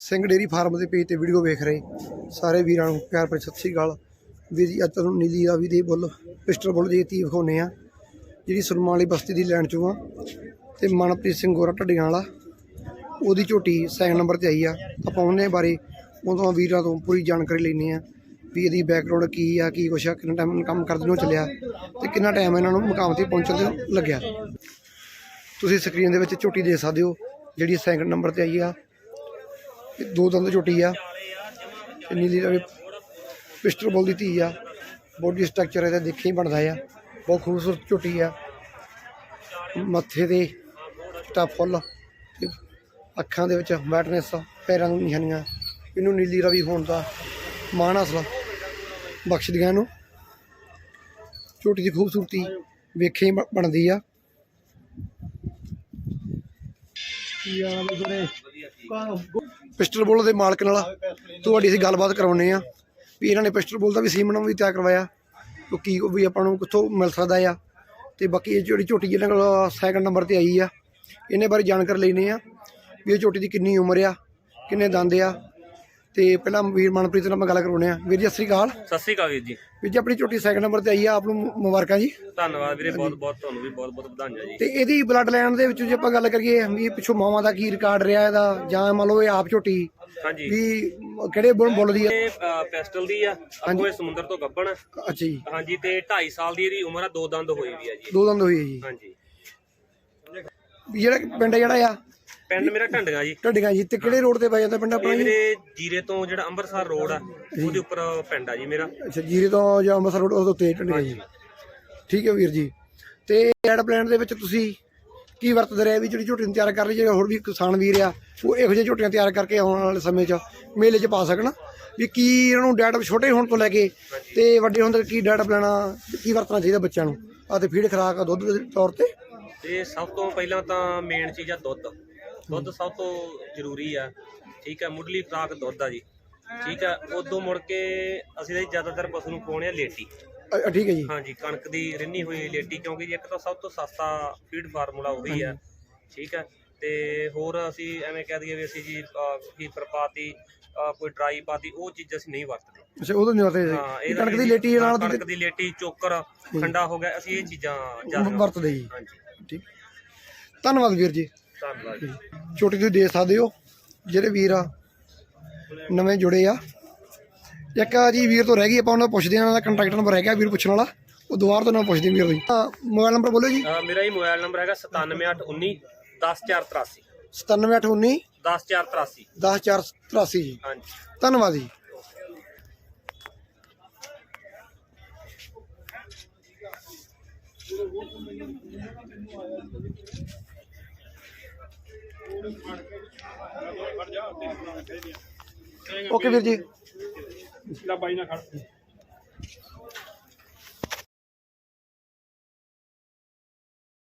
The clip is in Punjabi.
ਸਿੰਘ ਡੇਰੀ ਫਾਰਮ ਦੇ ਪੇਜ ਤੇ ਵੀਡੀਓ ਵੇਖ ਰਹੇ ਸਾਰੇ ਵੀਰਾਂ ਨੂੰ ਪਿਆਰ ਭਰੀ ਸਤਿ ਸ੍ਰੀ ਅਕਾਲ। ਵੀਰ ਜੀ, ਅੱਜ ਤੁਹਾਨੂੰ ਨੀਲੀ ਰਾਵੀ ਦੇ ਬੁੱਲ, ਪਿਸਟਲ ਬੁੱਲ ਦੀ ਤੀ ਵਿਖਾਉਨੇ ਆ ਜਿਹੜੀ ਸੁਰਮਾ ਵਾਲੀ ਬਸਤੀ ਦੀ ਲੈਣ ਚੋਂ ਆ ਤੇ ਮਨਪ੍ਰੀਤ ਸਿੰਘ ਗੋਰਾ ਢੱਡੀਆਂ ਵਾਲਾ, ਉਹਦੀ ਝੋਟੀ ਸੈਕਿੰਡ ਨੰਬਰ ਤੇ ਆਈ ਆ। ਆਪਾਂ ਉਹਨੇ ਬਾਰੇ ਉਦੋਂ ਵੀਰਾਂ ਤੋਂ ਪੂਰੀ ਜਾਣਕਾਰੀ ਲੈਣੀ ਆ ਵੀ ਇਹਦੀ ਬੈਕਗ੍ਰਾਉਂਡ ਕੀ ਆ, ਕੀ ਕੁਛ ਆ, ਕਿੰਨਾ ਟਾਈਮ ਕੰਮ ਕਰਦੇ ਨੂੰ ਚੱਲਿਆ ਤੇ ਕਿੰਨਾ ਟਾਈਮ ਇਹਨਾਂ ਨੂੰ ਮੁਕਾਮ ਤੇ ਪਹੁੰਚਣ ਨੂੰ ਲੱਗਿਆ। ਤੁਸੀਂ ਸਕਰੀਨ ਦੇ ਵਿੱਚ ਝੋਟੀ ਦੇ ਸਕਦੇ ਹੋ, ਜਿਹੜੀ ਸੈਕਿੰਡ ਨੰਬਰ ਤੇ ਆਈ ਆ। ਇਹ ਦੋ ਦੰਦ ਝੋਟੀ ਆ ਤੇ ਨੀਲੀ ਰਵੀ ਪਿਸਟਰ ਬੋਲ ਦੀ ਧੀ ਆ। ਬੋਡੀ ਸਟਰਕਚਰ ਇਹਦਾ ਦੇਖੇ ਹੀ ਬਣਦਾ ਆ। ਬਹੁਤ ਖੂਬਸੂਰਤ ਝੋਟੀ ਆ। ਮੱਥੇ ਤੇ ਚਿੱਟਾ ਫੁੱਲ ਤੇ ਅੱਖਾਂ ਦੇ ਵਿੱਚ ਵੈਟਨੈਸ ਪੈਰਾਂ ਨੂੰ ਨਿਸ਼ਾਨੀਆਂ। ਇਹਨੂੰ ਨੀਲੀ ਰਵੀ ਹੋਣ ਦਾ ਮਾਣ ਹਾਸਲ ਬਖਸ਼ਦੀਆਂ ਨੂੰ ਝੋਟੀ ਦੀ ਖੂਬਸੂਰਤੀ ਵੇਖੇ ਹੀ ਬ- ਬਣਦੀ ਆ। ਪਿਸਟਲ ਬੁੱਲ ਦੇ ਮਾਲਕ ਨਾਲ ਤੁਹਾਡੀ ਅਸੀਂ ਗੱਲਬਾਤ ਕਰਾਉਨੇ ਆ। ਵੀ ਇਹਨਾਂ ਨੇ ਪਿਸਟਲ ਬੁੱਲ ਦਾ ਵੀ ਸੀਮਨ ਵੀ ਤਿਆਰ ਕਰਵਾਇਆ। ਉਹ ਕੀ ਉਹ ਵੀ ਆਪਾਂ ਨੂੰ ਕਿੱਥੋਂ ਮਿਲ ਸਕਦਾ ਆ। ਤੇ ਬਾਕੀ ਇਹ ਜਿਹੜੀ ਝੋਟੀ ਜਿਹਨਾਂ ਕੋਲ ਸੈਕੰਡ ਨੰਬਰ ਤੇ ਆਈ ਆ। ਇਹਨੇ ਬਾਰੇ ਜਾਣਕਾਰੀ ਲੈਣੀ ਆ ਵੀ ਇਹ ਝੋਟੀ ਦੀ ਕਿੰਨੀ ਉਮਰ ਆ, ਕਿੰਨੇ ਦੰਦ ਆ ਤੇ ਪਹਿਲਾਂ ਵੀਰ ਮਨਪ੍ਰੀਤ ਨਾਲ ਮੈਂ ਗੱਲ ਕਰਾਉਨੇ ਆ ਵੀਰ ਜੀ ਸਤਿ ਸ੍ਰੀ ਅਕਾਲ। ਸਤਿ ਸ਼੍ਰੀ ਅਕਾਲ ਵੀਰ ਜੀ। ਵੀਰ ਜੀ ਆਪਣੀ ਝੋਟੀ ਸੈਕੰਡ ਨੰਬਰ ਤੇ ਆਈ ਆ। ਆਪ ਨੂੰ ਮੁਬਾਰਕਾਂ ਜੀ। ਧੰਨਵਾਦ ਵੀਰੇ ਬਹੁਤ ਬਹੁਤ ਤੁਹਾਨੂੰ ਵੀ ਬਹੁਤ ਬਹੁਤ ਵਧਾਈਆਂ ਜੀ। ਤੇ ਇਹਦੀ ਬਲੱਡ ਲਾਈਨ ਦੇ ਵਿੱਚ ਜੇ ਆਪਾਂ ਗੱਲ ਕਰੀਏ ਵੀ ਪਿੱਛੋਂ ਮਾਵਾਂ ਦਾ ਕੀ ਰਿਕਾਰਡ ਰਿਹਾ ਇਹਦਾ ਜਾਂ ਮੰਨ ਲਓ ਇਹ ਆਪ ਝੋਟੀ ਹਾਂਜੀ। ਵੀ ਕਿਹੜੇ ਬੁੱਲ ਬੁੱਲਦੀ ਆ? ਇਹ ਪੈਸਟਲ ਦੀ ਆ। ਅੱਗੋਂ ਇਹ ਸਮੁੰਦਰ ਤੋਂ ਗੱਬਣ। ਅੱਛਾ ਜੀ। ਹਾਂਜੀ ਤੇ 2.5 ਸਾਲ ਦੀ ਇਹਦੀ ਉਮਰ ਆ ਦੋ ਦੰਦ ਹੋਈ ਵੀ ਆ ਜੀ। ਦੋ ਦੰਦ ਹੋਈ ਹੈ ਜੀ। ਹਾਂਜੀ। ਜਿਹੜਾ ਪਿੰਡ ਜਿਹੜਾ ਆ ਪਿੰਡ ਮੇਰਾ ਢੰਡਗਾ ਜੀ। ਢੱਡੀਆਂ ਜੀ ਤੇ ਕਿਹੜੇ ਰੋਡ ਤੇ ਪੈ ਜਾਂਦਾ ਪਿੰਡ ਆਪਣਾ ਇਹ ਜੀ ਵੀਰੇ ਜੀਰੇ ਤੋਂ ਜਿਹੜਾ ਅੰਮ੍ਰਿਤਸਰ ਰੋਡ ਆ ਉਹਦੇ ਉੱਪਰ ਪਿੰਡ ਆ ਜੀ ਮੇਰਾ। ਅੱਛਾ ਜੀਰੇ ਤੋਂ ਜਾਂ ਅੰਮ੍ਰਿਤਸਰ ਰੋਡ ਉਹਦੇ ਉੱਤੇ ਢੱਡੀਆਂ ਜੀ। ਠੀਕ ਹੈ ਵੀਰ ਜੀ। ਤੇ ਐਡ ਪਲਾਨ ਦੇ ਵਿੱਚ ਤੁਸੀਂ ਕੀ ਵਰਤਦੇ ਰਹੇ ਵੀ ਜਿਹੜੀ ਝੋਟੀ ਨੂੰ ਤਿਆਰ ਕਰ ਲਈ ਜਿਹੜੇ ਹੋਰ ਵੀ ਕਿਸਾਨ ਵੀਰ ਆ ਉਹ ਇਹੋ ਜਿਹੇ ਝੋਟੀਆਂ ਤਿਆਰ ਕਰਕੇ ਆਉਣ ਵਾਲੇ ਸਮੇਂ 'ਚ ਮੇਲੇ 'ਚ ਪਾ ਸਕਣ। ਵੀ ਕੀ ਇਹਨਾਂ ਨੂੰ ਡਾਟਾ ਛੋਟੇ ਹੋਣ ਤੋਂ ਲੈ ਕੇ ਤੇ ਵੱਡੇ ਹੋਣ ਤੱਕ ਕੀ ਡਾਟਾ ਪਲਾਨਾ ਕੀ ਵਰਤਣਾ ਚਾਹੀਦਾ ਬੱਚਿਆਂ ਨੂੰ? ਆ ਤੇ ਫੀਡ ਖਰਾਕ ਦੁੱਧ ਦੇ ਤੌਰ ਤੇ। ਤੇ ਸਭ ਤੋਂ ਪਹਿਲਾਂ ਤਾਂ ਮੇਨ ਚੀਜ਼ ਆ ਦੁੱਧ। ਦੁੱਧ ਸਭ ਤੋਂ ਜ਼ਰੂਰੀ ਆ। ਠੀਕ ਆ ਮੁੱਢਲੀ ਖੁਰਾਕ ਦੁੱਧ ਆ ਜੀ। ਠੀਕ ਆ ਉਦੋਂ ਮੁੜ ਕੇ ਅਸੀਂ ਤਾਂ ਜੀ ਜ਼ਿਆਦਾਤਰ ਪਸ਼ੂ ਨੂੰ ਪਾਉਣੇ ਆ ਲੇਟੀ। ਅ- ਅ, ਠੀਕ ਹੈ ਜੀ। ਹਾਂਜੀ ਕਣਕ ਦੀ ਰਿੰਨੀ ਹੋਈ ਲੇਟੀ ਕਿਉਂਕਿ ਜੀ ਇੱਕ ਤਾਂ ਸਭ ਤੋਂ ਸਸਤਾ ਫੀਡ ਫਾਰਮੂਲਾ ਉਹੀ ਆ। ਠੀਕ ਹੈ ਤੇ ਹੋਰ ਅਸੀਂ ਐਵੇਂ ਕਹਿ ਦਈਏ ਵੀ ਅਸੀਂ ਜੀ ਫੀਫਰ ਪਾਤੀ ਅਹ ਕੋਈ ਡਰਾਈ ਪਾਤੀ ਉਹ ਚੀਜ਼ ਅਸੀਂ ਨਹੀਂ ਵਰਤਦੇ। ਅੱਛਾ ਨਹੀਂ ਵਰਤੇ ਹਾਂ ਜੀ ਕਣਕ ਦੀ ਲੇਟੀ ਨਾਲ ਹਾਂ, ਕਣਕ ਦੀ ਲੇਟੀ ਚੋਕਰ ਖੰਡਾ ਹੋ ਗਿਆ ਅਸੀਂ ਇਹ ਚੀਜ਼ਾਂ ਜ਼ਿਆਦਾ ਵਰਤਦੇ ਜੀ। ਹਾਂਜੀ। ਠੀਕ। ਧੰਨਵਾਦ ਵੀਰ ਜੀ। ਧੰਨਵਾਦ ਜੀ। ਛੋਟੀ ਤੁਸੀਂ ਦੇ ਸਕਦੇ ਹੋ ਜਿਹੜੇ ਵੀਰ ਆ ਨਵੇਂ ਜੁੜੇ ਆ। ਇੱਕ ਆ ਜੀ ਵੀਰ ਤੋਂ ਰਹਿ ਗਈ ਆਪਾਂ ਉਹਨਾਂ ਨੂੰ ਪੁੱਛਦੇ ਆ ਉਹਨਾਂ ਦਾ ਕੰਟੈਕਟ ਨੰਬਰ ਹੈਗਾ ਵੀਰ ਪੁੱਛਣ ਵਾਲਾ। ਉਹ ਦੁਬਾਰਾ ਤੋਂ ਨਾ ਪੁੱਛਦੇ ਵੀਰ ਜੀ। ਮੋਬਾਈਲ ਨੰਬਰ ਬੋਲੋ ਜੀ। ਅਹ ਮੇਰਾ ਹੀ ਮੋਬਾਈਲ ਨੰਬਰ ਹੈਗਾ 97819 10483 97819 10483 10483 ਜੀ। ਹਾਂਜੀ। ਧੰਨਵਾਦ ਜੀ। ਓਕੇ ਵੀਰ ਜੀ। ਲੈ ਬਾਈ ਨਾ ਖੜ।